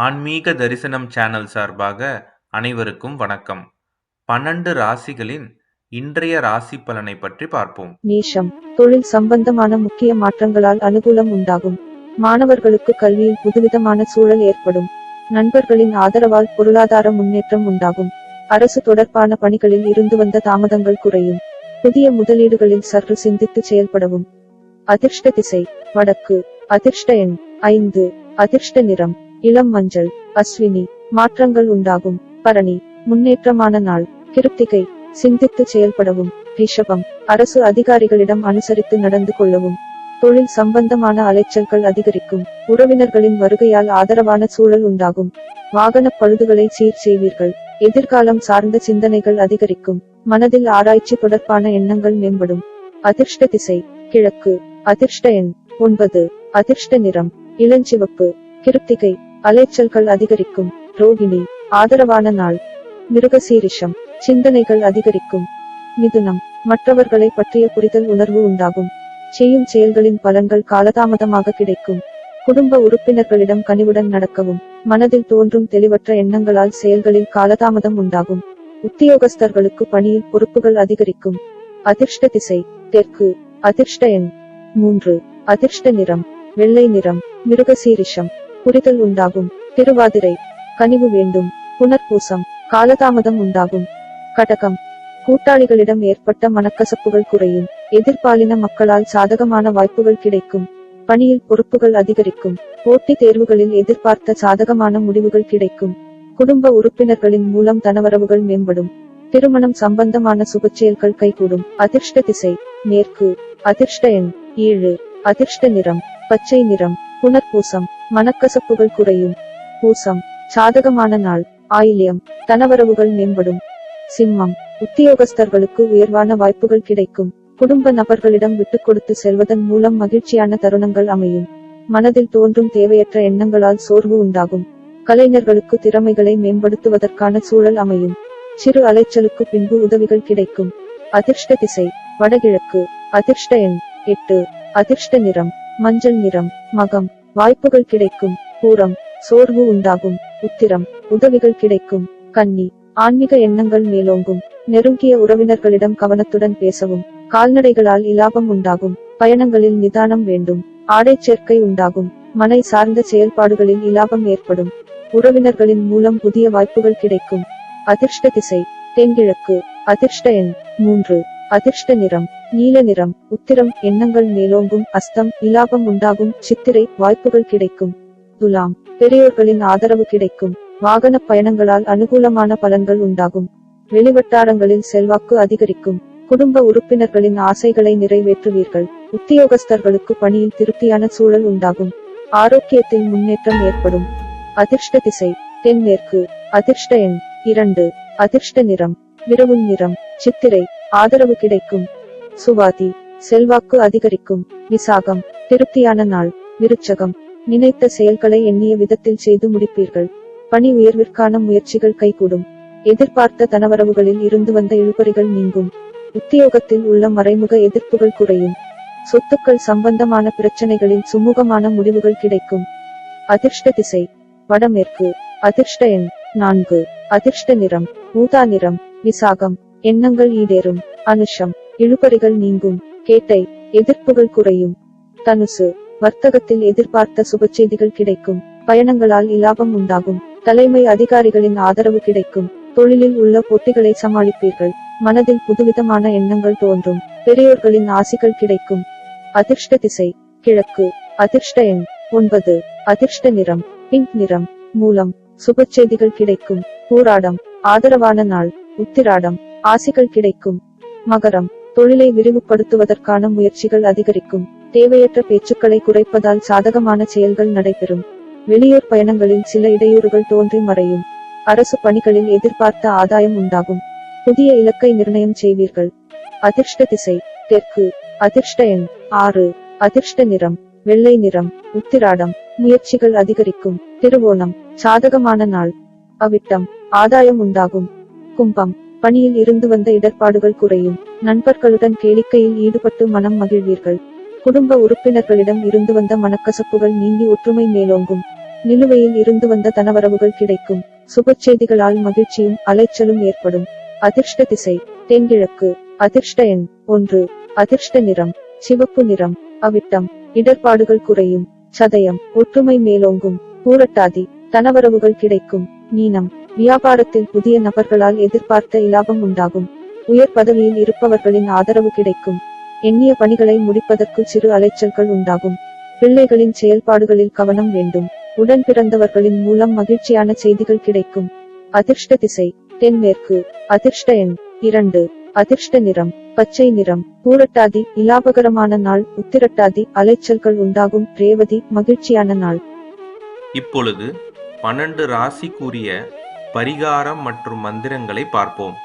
ஆன்மீக தரிசனம் சேனல் சார்பாக அனைவருக்கும் வணக்கம். பன்னெண்டு ராசிகளின் இன்றைய ராசி பலனை பற்றி பார்ப்போம். மேஷம். தொழில் சம்பந்தமான முக்கிய மாற்றங்களால் அனுகூலம் உண்டாகும். மாணவர்களுக்கு கல்வியில் புதுவிதமான சூழல் ஏற்படும். நண்பர்களின் ஆதரவால் பொருளாதார முன்னேற்றம் உண்டாகும். அரசு தொடர்பான பணிகளில் இருந்து வந்த தாமதங்கள் குறையும். புதிய முதலீடுகளில் சற்று சிந்தித்து செயல்படவும். அதிர்ஷ்ட திசை. வடக்கு. அதிர்ஷ்ட எண். ஐந்து. அதிர்ஷ்ட நிறம். இளம் மஞ்சள் அஸ்வினி மாற்றங்கள் உண்டாகும். பரணி முன்னேற்றமான நாள். கிருத்திகை சிந்தித்து செயல்படவும். ரிஷபம் அரசு அதிகாரிகளிடம் அனுசரித்து நடந்து கொள்ளவும். தொழில் சம்பந்தமான அலைச்சல்கள் அதிகரிக்கும். உறவினர்களின் வருகையால் ஆதரவான சூழல் உண்டாகும். வாகன பழுதுகளை சீர் செய்வீர்கள். எதிர்காலம் சார்ந்த சிந்தனைகள் அதிகரிக்கும். மனதில் ஆராய்ச்சி தொடர்பான எண்ணங்கள் மேம்படும். அதிர்ஷ்ட திசை கிழக்கு. அதிர்ஷ்ட எண் ஒன்பது. அதிர்ஷ்ட நிறம் இளஞ்சிவப்பு. கிருத்திகை அலைச்சல்கள் அதிகரிக்கும். ரோகிணி ஆதரவான நாள். மிருகசீரிஷம் சிந்தனைகள் அதிகரிக்கும். மிதுனம் மற்றவர்களை பற்றிய புரிதல் உணர்வு உண்டாகும். செய்யும் செயல்களின் பலன்கள் காலதாமதமாக கிடைக்கும். குடும்ப உறுப்பினர்களிடம் கனிவுடன் நடக்கவும் மனதில் தோன்றும் தெளிவற்ற எண்ணங்களால் செயல்களில் காலதாமதம் உண்டாகும். உத்தியோகஸ்தர்களுக்கு பணியில் பொறுப்புகள் அதிகரிக்கும். அதிர்ஷ்ட திசை தெற்கு அதிர்ஷ்ட எண். மூன்று அதிர்ஷ்ட நிறம் வெள்ளை நிறம் மிருகசீரிஷம். புரிதல் உண்டாகும். திருவாதிரை. கனிவு வேண்டும். புனர்பூசம். காலதாமதம் உண்டாகும். கடகம். கூட்டாளிகளிடம் ஏற்பட்ட மனக்கசப்புகள் குறையும். எதிர்பாலின மக்களால் சாதகமான வாய்ப்புகள் கிடைக்கும். பணியில் பொறுப்புகள் அதிகரிக்கும். போட்டி தேர்வுகளில் எதிர்பார்த்த சாதகமான முடிவுகள் கிடைக்கும். குடும்ப உறுப்பினர்களின் மூலம் தனவரவுகள் மேம்படும். திருமணம் சம்பந்தமான சுபச்செயல்கள் கைகூடும். அதிர்ஷ்ட திசை. மேற்கு. அதிர்ஷ்ட எண். ஏழு. அதிர்ஷ்ட நிறம். பச்சை நிறம். புனர்பூசம் மனக்கசப்புகள் குறையும். பூசம் சாதகமான நாள் ஆயில்யம் தனவரவுகள் மேம்படும். சிம்மம் உத்தியோகஸ்தர்களுக்கு உயர்வான வாய்ப்புகள் கிடைக்கும். குடும்ப நபர்களிடம் விட்டுக் கொடுத்து செல்வதன் மூலம் மகிழ்ச்சியான தருணங்கள் அமையும். மனதில் தோன்றும் தேவையற்ற எண்ணங்களால் சோர்வு உண்டாகும். கலைஞர்களுக்கு திறமைகளை மேம்படுத்துவதற்கான சூழல் அமையும். சிறு அலைச்சலுக்கு பின்பு உதவிகள் கிடைக்கும். அதிர்ஷ்ட திசை வடகிழக்கு அதிர்ஷ்ட எண் எட்டு அதிர்ஷ்ட நிறம். மஞ்சள் நிறம் மகம் வாய்ப்புகள் கிடைக்கும் பூரம் சோர்வு உண்டாகும் உத்திரம் உதவிகள் கிடைக்கும் கன்னி ஆன்மீக எண்ணங்கள் மேலோங்கும் நெருங்கிய உறவினர்களிடம் கவனத்துடன் பேசவும் கால்நடைகளால் இலாபம் உண்டாகும் பயணங்களில் நிதானம் வேண்டும் ஆடை சேர்க்கை உண்டாகும் மனை சார்ந்த செயல்பாடுகளில் இலாபம் ஏற்படும் உறவினர்களின் மூலம் புதிய வாய்ப்புகள் கிடைக்கும். அதிர்ஷ்ட திசை தென்கிழக்கு அதிர்ஷ்ட எண் மூன்று. அதிர்ஷ்ட நிறம் நீல நிறம் உத்திரம் எண்ணங்கள் மேலோங்கும் அஸ்தம் இலாபம் உண்டாகும் சித்திரை வாய்ப்புகள் கிடைக்கும். துலாம் பெரியோர்களின் ஆதரவு கிடைக்கும். வாகன பயணங்களால் அனுகூலமான பலன்கள் உண்டாகும். வெளிவட்டாரங்களில் செல்வாக்கு அதிகரிக்கும். குடும்ப உறுப்பினர்களின் ஆசைகளை நிறைவேற்றுவீர்கள். உத்தியோகஸ்தர்களுக்கு பணியில் திருப்தியான சூழல் உண்டாகும். ஆரோக்கியத்தில் முன்னேற்றம் ஏற்படும். அதிர்ஷ்ட திசை தென்மேற்கு. அதிர்ஷ்ட எண் இரண்டு. அதிர்ஷ்ட நிறம் விரவுன் நிறம் சித்திரை. ஆதரவு கிடைக்கும். சுவாதி செல்வாக்கு அதிகரிக்கும். விசாகம் திருப்தியான நாள். விருச்சகம் நினைத்த செயல்களை எண்ணிய விதத்தில் செய்து முடிப்பீர்கள். பணி உயர்விற்கான முயற்சிகள் கைகூடும். எதிர்பார்த்த தனவரவுகளில் இருந்து வந்த இழுபறிகள் நீங்கும். உத்தியோகத்தில் உள்ள மறைமுக எதிர்ப்புகள் குறையும். சொத்துக்கள் சம்பந்தமான பிரச்சனைகளில் சுமூகமான முடிவுகள் கிடைக்கும். அதிர்ஷ்ட திசை வடமேற்கு. அதிர்ஷ்ட எண் நான்கு. அதிர்ஷ்ட நிறம் ஊதா நிறம். விசாகம் எண்ணங்கள் ஈடேறும். அனுஷம். இழுபறிகள் நீங்கும். கேட்டை. எதிர்ப்புகள் குறையும். தனுசு. வர்த்தகத்தில் எதிர்பார்த்த சுபச்செய்திகள் கிடைக்கும். பயணங்களால் இலாபம் உண்டாகும். தலைமை அதிகாரிகளின் ஆதரவு கிடைக்கும். தொழிலில் உள்ள போட்டிகளை சமாளிப்பீர்கள். மனதில் புதுவிதமான எண்ணங்கள் தோன்றும். பெரியோர்களின் ஆசிகள் கிடைக்கும். அதிர்ஷ்ட திசை. கிழக்கு. அதிர்ஷ்ட எண். ஒன்பது. அதிர்ஷ்ட நிறம். பிங்க் நிறம். மூலம். சுபச்செய்திகள் கிடைக்கும். போராடம். ஆதரவான நாள். உத்திராடம். ஆசைகள் கிடைக்கும். மகரம் தொழிலை விரிவுபடுத்துவதற்கான முயற்சிகள் அதிகரிக்கும். தேவையற்ற பேச்சுக்களை குறைப்பதால் சாதகமான செயல்கள் நடைபெறும். வெளியூர் பயணங்களில் சில இடையூறுகள் தோன்றி மறையும். அரசு பணிகளில் எதிர்பார்த்த ஆதாயம் உண்டாகும். புதிய இலக்கை நிர்ணயம் செய்வீர்கள். அதிர்ஷ்ட திசை தெற்கு. அதிர்ஷ்ட எண் ஆறு. அதிர்ஷ்ட நிறம் வெள்ளை நிறம். உத்திராடம் முயற்சிகள் அதிகரிக்கும். திருவோணம் சாதகமான நாள். அவிட்டம் ஆதாயம் உண்டாகும். கும்பம் பணியில் இருந்து வந்த இடர்பாடுகள் குறையும். நண்பர்களுடன் கேளிக்கையில் ஈடுபட்டு மனம் மகிழ்வீர்கள். குடும்ப உறுப்பினர்களிடம் இருந்து வந்த மனக்கசப்புகள் நீங்கி ஒற்றுமை மேலோங்கும். நிலுவையில் இருந்து வந்த தனவரவுகள் கிடைக்கும். சுபச் செய்திகளால் மகிழ்ச்சியும் அலைச்சலும் ஏற்படும். அதிர்ஷ்ட திசை தென்கிழக்கு. அதிர்ஷ்ட எண் ஒன்று. அதிர்ஷ்ட நிறம் சிவப்பு நிறம். அவிட்டம் இடர்பாடுகள் குறையும். சதயம் ஒற்றுமை மேலோங்கும். பூரட்டாதி தனவரவுகள் கிடைக்கும். மீனம். வியாபாரத்தில் புதிய நபர்களால் எதிர்பார்த்த இலாபம் உண்டாகும். உயர் பதவியில் இருப்பவர்களின் ஆதரவு கிடைக்கும். எண்ணிய பணிகளை முடிப்பதற்கு சிறு அலைச்சல்கள் உண்டாகும். பிள்ளைகளின் செயல்பாடுகளில் கவனம் வேண்டும். உடன் பிறந்தவர்களின் மூலம் மகிழ்ச்சியான செய்திகள் கிடைக்கும். அதிர்ஷ்ட திசை தென்மேற்கு. அதிர்ஷ்ட எண் இரண்டு. அதிர்ஷ்ட நிறம் பச்சை நிறம். பூரட்டாதி இலாபகரமான நாள். உத்திரட்டாதி அலைச்சல்கள் உண்டாகும். ரேவதி மகிழ்ச்சியான நாள். இப்பொழுது பன்னெண்டு ராசிக்குரிய பரிகாரம் மற்றும் மந்திரங்களை பார்ப்போம்.